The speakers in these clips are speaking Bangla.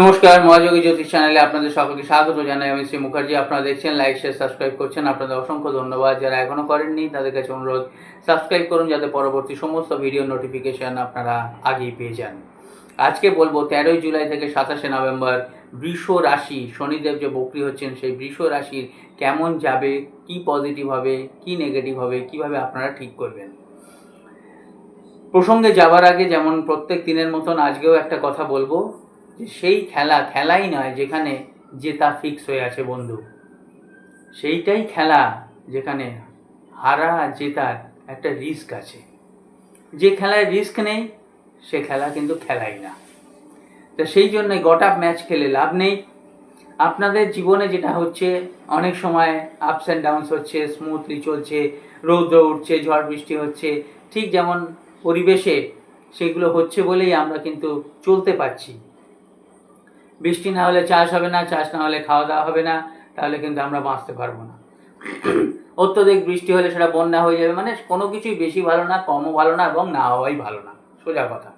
নমস্কার, মহাযোগী জ্যোতিষ চ্যানেলে আপনাদের সকলকে স্বাগত জানাই। আমি শ্রী মুখার্জি, আপনারা দেখছেন লাইক শেয়ার সাবস্ক্রাইব করছেন। আপনাদের অসংখ্য ধন্যবাদ। যারা এখনও করেননি, তাদের কাছে অনুরোধ সাবস্ক্রাইব করুন যাতে পরবর্তী সমস্ত ভিডিও নোটিফিকেশন আপনারা আগেই পেয়ে যান। আজকে বলব, তেরোই জুলাই থেকে সাতাশে নভেম্বর, বৃষ রাশি, শনিদেব যে বকরি হচ্ছেন, সেই বৃষ রাশির কেমন যাবে, কি পজিটিভ হবে, কি নেগেটিভ হবে, কীভাবে আপনারা ঠিক করবেন। প্রসঙ্গে যাওয়ার আগে যেমন প্রত্যেক দিনের মতন আজকেও একটা কথা বলব যে সেই খেলা, খেলাই নয় যেখানে জেতা ফিক্স হয়ে আছে বন্ধু। সেইটাই খেলা যেখানে হারা জেতার একটা রিস্ক আছে। যে খেলায় রিস্ক নেই, সে খেলা কিন্তু খেলাই না। তো সেই জন্যই গট ম্যাচ খেলে লাভ নেই। আপনাদের জীবনে যেটা হচ্ছে, অনেক সময় আপস অ্যান্ড ডাউনস হচ্ছে স্মুথলি চলছে, রৌদ্র উঠছে, ঝড় বৃষ্টি হচ্ছে, ঠিক যেমন পরিবেশে সেগুলো হচ্ছে বলেই আমরা কিন্তু চলতে পারছি। বৃষ্টি না হলে চাষ হবে না, চাষ না হলে খাওয়া দাওয়া হবে না, তাহলে কিন্তু আমরা বাঁচতে পারব না। অত্যধিক বৃষ্টি হলে সেটা বন্যা হয়ে যাবে মানে কোনো কিছুই বেশি ভালো না, কমও ভালো না এবং না হওয়াই ভালো না। সোজা কথা।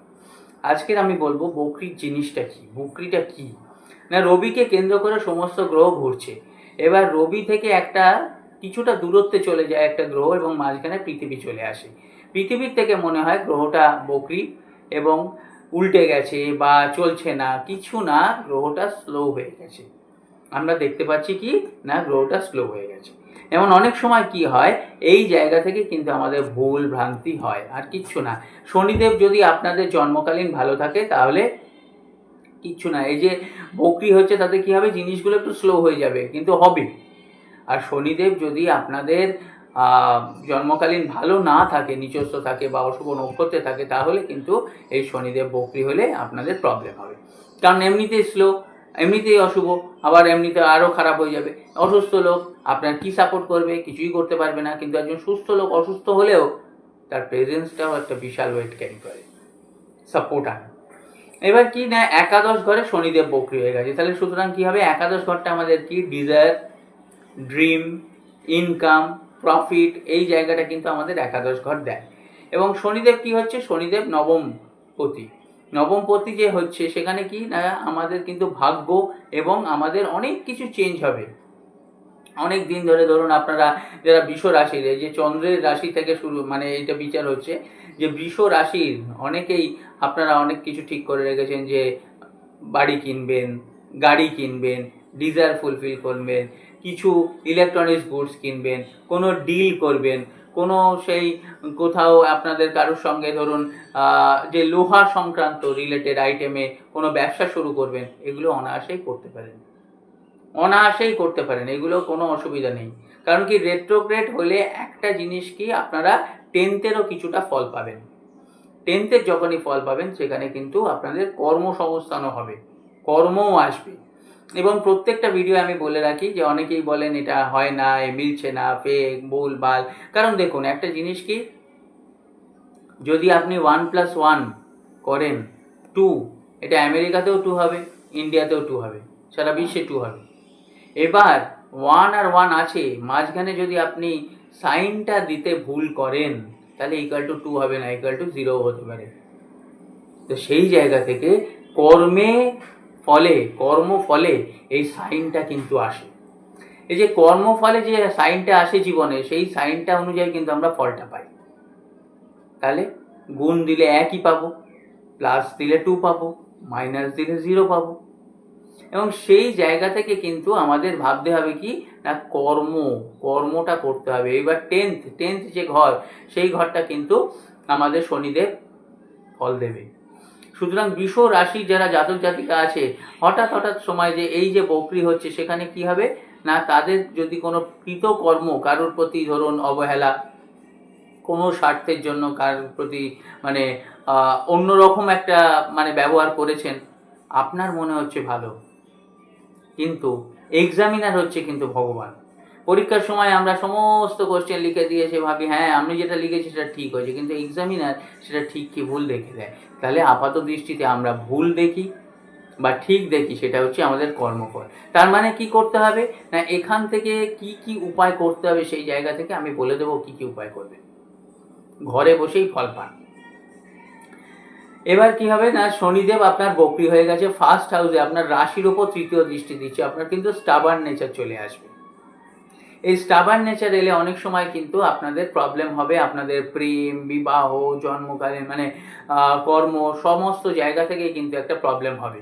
আজকের আমি বলব বকরির জিনিসটা কি? বকরিটা কি? না, রবিকে কেন্দ্র করে সমস্ত গ্রহ ঘুরছে। এবার রবি থেকে একটা কিছুটা দূরত্বে চলে যায় একটা গ্রহ এবং মাঝখানে পৃথিবী চলে আসে। পৃথিবীর থেকে মনে হয় গ্রহটা বকরি এবং উল্টে গেছে বা চলছে না, কিছু না, গ্রহটা স্লো হয়ে গেছে। আমরা দেখতে পাচ্ছি কি? না, গ্রহটা স্লো হয়ে গেছে। এমন অনেক সময় কি হয়? এই জায়গা থেকে কিন্তু আমাদের ভুল ভ্রান্তি হয়, আর কিচ্ছু না। শনিদেব যদি আপনাদের জন্মকালীন ভালো থাকে, তাহলে কিচ্ছু না। এই যে বকরি হচ্ছে, তাতে কি হবে? জিনিসগুলো একটু স্লো হয়ে যাবে, কিন্তু হবে। আর শনিদেব যদি আপনাদের জন্মকালীন ভালো না থাকে নিচস্থ থাকে বা অশুভ নক্ষত্রে থাকে, তাহলে কিন্তু এই শনিদেব বকরি হলে আপনাদের প্রবলেম হবে। কারণ এমনিতেই স্লো এমনিতেই অশুভ, আবার এমনিতে আরও খারাপ হয়ে যাবে। অসুস্থ লোক আপনার কি সাপোর্ট করবে, কিছুই করতে পারবে না, কিন্তু একজন সুস্থ লোক অসুস্থ হলেও তার প্রেজেন্সটাও একটা বিশাল ওয়েট ক্যারি করে। সাপোর্ট আনে। এবার কি না, একাদশ ঘরে শনিদেব বকরি হয়ে গেছে। তাহলে সুতরাং কী হবে? একাদশ ঘরটা আমাদের কি? ডিজায়ার ড্রিম ইনকাম প্রফিট এই জায়গাটা কিন্তু আমাদের একাদশ ঘর দেয়। এবং শনিদেব কি হচ্ছে? শনিদেব নবম পতি। যে হচ্ছে, সেখানে কি না, আমাদের কিন্তু ভাগ্য এবং আমাদের অনেক কিছু চেঞ্জ হবে। অনেক দিন ধরে ধরুন আপনারা যারা বৃষ রাশির যে চন্দ্রের রাশি থেকে শুরু মানে এইটা বিচার হচ্ছে যে বৃষ রাশির অনেকেই আপনারা অনেক কিছু ঠিক করে রেখেছেন যে বাড়ি কিনবেন, গাড়ি কিনবেন ডিজায়ার ফুলফিল করবেন কিছু ইলেকট্রনিক্স গুডস কিনবেন, কোনো ডিল করবেন, কোনো সেই কোথাও আপনাদের কারোর সঙ্গে ধরুন যে লোহা সংক্রান্ত রিলেটেড আইটেমে কোনো ব্যবসা শুরু করবেন, এগুলো অনায়াসেই করতে পারেন। অনায়াসেই করতে পারেন এগুলো কোনো অসুবিধা নেই। কারণ কি রেট্রোগ্রেড হলে একটা জিনিস কি, আপনারা টেন্থেরও কিছুটা ফল পাবেন। টেন্থের যখনই ফল পাবেন, সেখানে কিন্তু আপনাদের কর্মসংস্থানও হবে, কর্মও আসবে। এবং প্রত্যেকটা ভিডিও আমি বলে রাখি যে অনেকেই বলেন এটা হয় না, এ মিলছে না ফেক ভুল, বাল। কারণ দেখুন, একটা জিনিস কি? যদি আপনি ওয়ান প্লাস ওয়ান করেন টু এটা আমেরিকাতেও টু হবে, ইন্ডিয়াতেও টু হবে, সারা বিশ্বে টু হবে। এবার ওয়ান আর ওয়ান আছে, মাঝখানে যদি আপনি সাইনটা দিতে ভুল করেন, তাহলে ইকুয়াল টু টু হবে না ইকুয়াল টু জিরো হতে পারে। তো সেই জায়গা থেকে কর্মে ফলে কর্ম ফলে এই সাইনটা কিন্তু আসে। এই যে কর্মফলে যে সাইনটা আসে জীবনে, সেই সাইনটা অনুযায়ী কিন্তু আমরা ফলটা পাই। তাহলে গুণ দিলে একই পাবো, প্লাস দিলে টু পাবো, মাইনাস দিলে জিরো পাবো। এবং সেই জায়গা থেকে কিন্তু আমাদের ভাবতে হবে কি? না, কর্ম, কর্মটা করতে হবে। এবার টেন্থ টেন্থ যে ঘর, সেই ঘরটা কিন্তু আমাদের শনিদেব ফল দেবে। সুতরাং বৃষ রাশি যারা জাতক জাতিকা আছে, হঠাৎ হঠাৎ সময় যে এই যে বকরি হচ্ছে, সেখানে কি হবে? না, তাদের যদি কোনো কৃতকর্ম কারোর প্রতি ধরুন অবহেলা, কোনো স্বার্থের জন্য কারোর প্রতি মানে অন্যরকম একটা মানে ব্যবহার করেছেন, আপনার মনে হচ্ছে ভালো। কিন্তু এক্সামিনার হচ্ছে কিন্তু ভগবান। পরীক্ষার সময় আমরা সমস্ত কোশ্চেন লিখে দিয়েছে, ভাবি হ্যাঁ আমি যেটা লিখেছি সেটা ঠিক হয়েছে, কিন্তু এক্সামিনার সেটা ঠিক কি ভুল দেখে দেয়? তাহলে আপাত দৃষ্টিতে আমরা ভুল দেখি বা ঠিক দেখি, সেটা হচ্ছে আমাদের কর্মফল। তার মানে কি করতে হবে? না, এখান থেকে কি কি উপায় করতে হবে সেই জায়গা থেকে আমি বলে দেবো কি কি উপায় করবেন ঘরে বসেই ফল পান। এবার কি হবে? না, শনিদেব আপনার বকরি হয়ে গেছে ফার্স্ট হাউসে আপনার রাশির ওপর তৃতীয় দৃষ্টি দিচ্ছে, আপনার কিন্তু স্টাবার নেচার চলে আসবে। এই স্টাবার্ন নেচার এলে অনেক সময় কিন্তু আপনাদের প্রবলেম হবে। আপনাদের প্রেম, বিবাহ জন্মকালীন মানে কর্ম সমস্ত জায়গা থেকে কিন্তু একটা প্রবলেম হবে।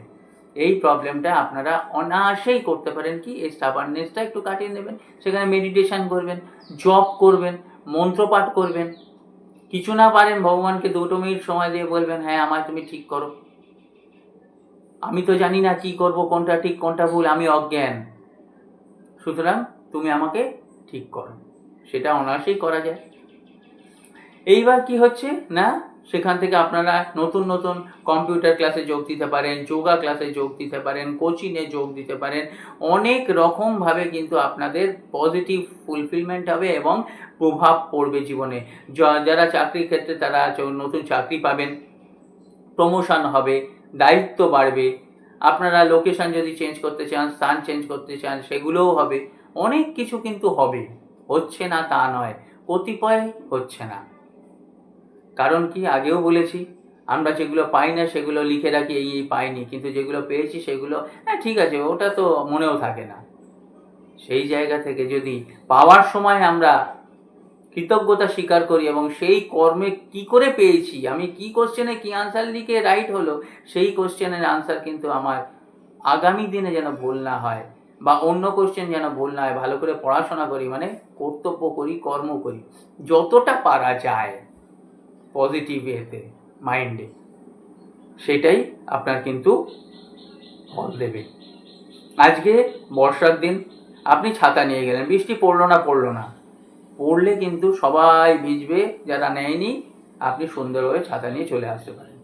এই প্রবলেমটা আপনারা অনায়াসেই করতে পারেন কি? এই স্টাবার্নেসটা একটু কাটিয়ে নেবেন। সেখানে মেডিটেশন করবেন জব করবেন, মন্ত্রপাঠ করবেন। কিছু না পারেন, ভগবানকে দুটো মিনিট সময় দিয়ে বলবেন হ্যাঁ আমার তুমি ঠিক করো। আমি তো জানি না কি করব, কোনটা ঠিক, কোনটা ভুল, আমি অজ্ঞান। সুতরাং তুমি আমাকে ঠিক করো। সেটা অনায়াসেই করা যায়। এইবার কি হচ্ছে না? সেখান থেকে আপনারা নতুন নতুন কম্পিউটার ক্লাসে যোগ দিতে পারেন যোগা ক্লাসে যোগ দিতে পারেন কোচিংয়ে যোগ দিতে পারেন। অনেক রকমভাবে কিন্তু আপনাদের পজিটিভ ফুলফিলমেন্ট হবে এবং প্রভাব পড়বে জীবনে। যারা চাকরির ক্ষেত্রে তারা নতুন চাকরি পাবেন প্রমোশন হবে, দায়িত্ব বাড়বে। আপনারা লোকেশন যদি চেঞ্জ করতে চান, স্থান চেঞ্জ করতে চান, সেগুলোও হবে। অনেক কিছু কিন্তু হবে। হচ্ছে না তা নয়, কতিপয় হচ্ছে না। কারণ কি? আগেও বলেছি, আমরা যেগুলো পাই না সেগুলো লিখে রাখি, এই এই পাইনি। কিন্তু যেগুলো পেয়েছি সেগুলো হ্যাঁ ঠিক আছে, ওটা তো মনেও থাকে না। সেই জায়গা থেকে যদি পাওয়ার সময় আমরা কৃতজ্ঞতা স্বীকার করি এবং সেই কর্মে কি করে পেয়েছি, আমি কি কোশ্চেনে কি আনসার লিখে রাইট হলো, সেই কোশ্চেনের আনসার কিন্তু আমার আগামী দিনে যেন ভুল না হয়। বা অন্য কোশ্চেন যেন ভুল না হয়, ভালো করে পড়াশোনা করি মানে কর্তব্য করি, কর্ম করি, যতটা পারা যায় পজিটিভ এতে মাইন্ডে সেটাই আপনার কিন্তু ফল দেবে। আজকে বর্ষার দিন, আপনি ছাতা নিয়ে গেলেন, বৃষ্টি পড়ল না পড়ল না, পড়লে কিন্তু সবাই ভিজবে, যারা নেয়নি, আপনি সুন্দরভাবে ছাতা নিয়ে চলে আসতে পারেন।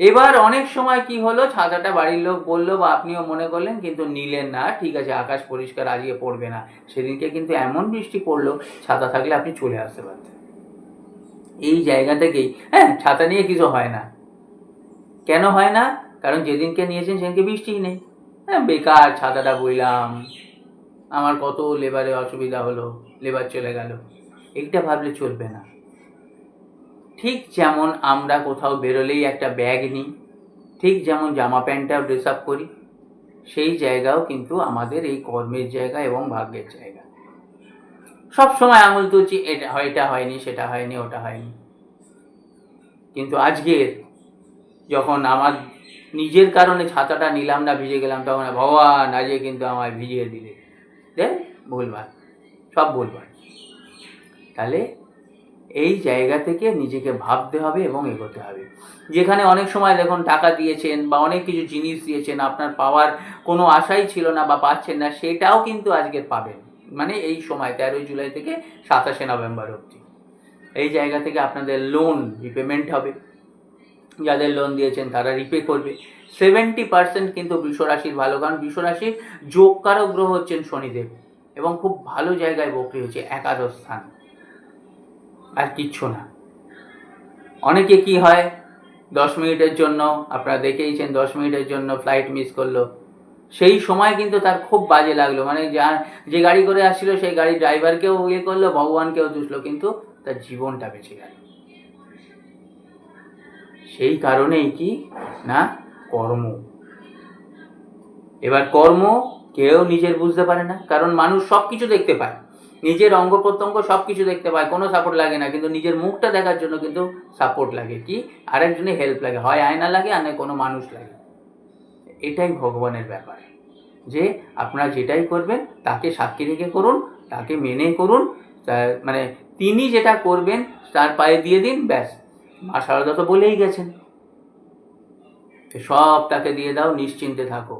এবার অনেক সময় কি হলো ছাতাটা বাড়ির লোক বলল বা আপনিও মনে করলেন, কিন্তু নিলেন না। ঠিক আছে, আকাশ পরিষ্কার, আজকে পড়বে না। সেদিনকে কিন্তু এমন বৃষ্টি পড়ল, ছাতা থাকলে আপনি চলে আসতে পারতেন। এই জায়গা থেকেই হ্যাঁ ছাতা নিয়ে কিছু হয় না। কেন হয় না? কারণ যেদিনকে নিয়েছেন, সেদিনকে বৃষ্টিই নেই। হ্যাঁ বেকার, ছাতাটা বইলাম। আমার কত লেবারে অসুবিধা হলো, লেবার চলে গেল। এইটা ভাবলে চলবে না। ঠিক যেমন আমরা কোথাও বেরোলেই একটা ব্যাগ নিই, ঠিক যেমন জামা প্যান্টটাও ড্রেস আপ করি, সেই জায়গাও কিন্তু আমাদের এই কর্মের জায়গা এবং ভাগ্যের জায়গা। সব সময় আঙুল তুলছি, এটা হয়, এটা হয়নি, সেটা হয়নি, ওটা হয়নি। কিন্তু আজকের যখন আমার নিজের কারণে ছাতাটা নিলাম না, ভিজে গেলাম, তখন ভগবান আজকে কিন্তু আমায় ভিজিয়ে দিলে দেখ ভুলবার সব ভুলবার তাহলে এই জায়গা থেকে নিজেকে ভাবতে হবে এবং এগোতে হবে। যেখানে অনেক সময় দেখুন টাকা দিয়েছেন বা অনেক কিছু জিনিস দিয়েছেন, আপনার পাওয়ার কোনো আশাই ছিল না বা পাচ্ছেন না, সেটাও কিন্তু আজকে পাবেন। মানে এই সময়, তেরোই জুলাই থেকে সাতাশে নভেম্বর অবধি। এই জায়গা থেকে আপনাদের লোন রিপেমেন্ট হবে। যাদের লোন দিয়েছেন তারা রিপে করবে। সেভেন্টি পার্সেন্ট কিন্তু বিশ্বরাশির ভালো, কারণ বৃষরাশির যোগকারক গ্রহ হচ্ছেন শনিদেব এবং খুব ভালো জায়গায় বকরি হচ্ছে একাদশ স্থান। আর কিচ্ছু না। অনেকে কি হয়, দশ মিনিটের জন্য, আপনারা দেখেইছেন দশ মিনিটের জন্য ফ্লাইট মিস করল। সেই সময় কিন্তু তার খুব বাজে লাগল। মানে যা, যে গাড়ি করে আসছিল, সেই গাড়ির ড্রাইভারকেও ইয়ে করল ভগবানকেও দুষলো, কিন্তু তার জীবনটা বেঁচে গেল। সেই কারণেই কি না, কর্ম। এবার কর্ম কেউ নিজের বুঝতে পারে না, কারণ মানুষ সব কিছু দেখতে পায়। নিজের অঙ্গ প্রত্যঙ্গ সব কিছু দেখতে পায়, কোনো সাপোর্ট লাগে না, কিন্তু নিজের মুখটা দেখার জন্য কিন্তু সাপোর্ট লাগে। কি? আরেকজনের হেল্প লাগে, হয় আয়না লাগে, আর নয় কোনো মানুষ লাগে। এটাই ভগবানের ব্যাপার। যে আপনারা যেটাই করবেন, তাকে সাক্ষী রেখে করুন, তাকে মেনে করুন মানে তিনি যেটা করবেন, তার পায়ে দিয়ে দিন, ব্যাস। মা শারদা তো বলেই গেছেন। সব তাকে দিয়ে দাও, নিশ্চিন্তে থাকো।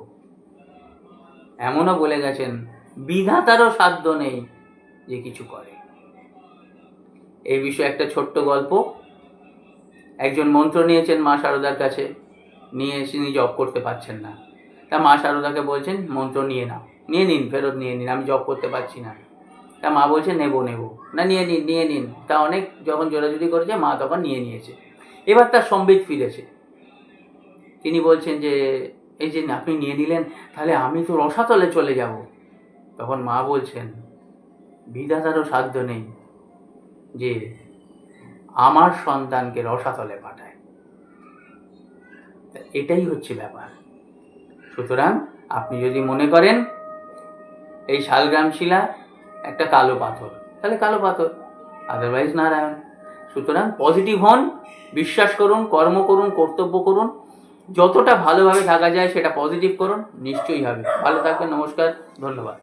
এমনও বলে গেছেন, বিধাতারও সাধ্য নেই। যে কিছু করে। এই বিষয়ে একটা ছোট্ট গল্প। একজন মন্ত্র নিয়েছেন মা শারদার কাছে। নিয়ে এসে তিনি জব করতে পারছেন না। তা মা শারদাকে বলছেন, মন্ত্র নিয়ে নাও। নিয়ে নিন, ফেরত নিয়ে নিন, আমি জব করতে পারছি না। তা মা বলছে, নেব নেব। না, নিয়ে নিন নিয়ে নিন। তা অনেক যখন জোরাজুরি করেছে, মা তখন নিয়ে নিয়েছে। এবার তার সম্বিত ফিরেছে। তিনি বলছেন যে, এই যে আপনি নিয়ে নিলেন, তাহলে আমি তো রসাতলে চলে যাব। তখন মা বলছেন বিধাতারও সাধ্য নেই যে আমার সন্তানকে রসাতলে পাঠায়। এটাই হচ্ছে ব্যাপার। সুতরাং আপনি যদি মনে করেন এই শালগ্রাম শিলা একটা কালো পাথর, তাহলে কালো পাথর আদারওয়াইজ নারায়ণ। সুতরাং পজিটিভ হন, বিশ্বাস করুন, কর্ম করুন, কর্তব্য করুন, যতটা ভালোভাবে থাকা যায় সেটা পজিটিভ করুন, নিশ্চয়ই হবে। ভালো থাকবেন, নমস্কার, ধন্যবাদ।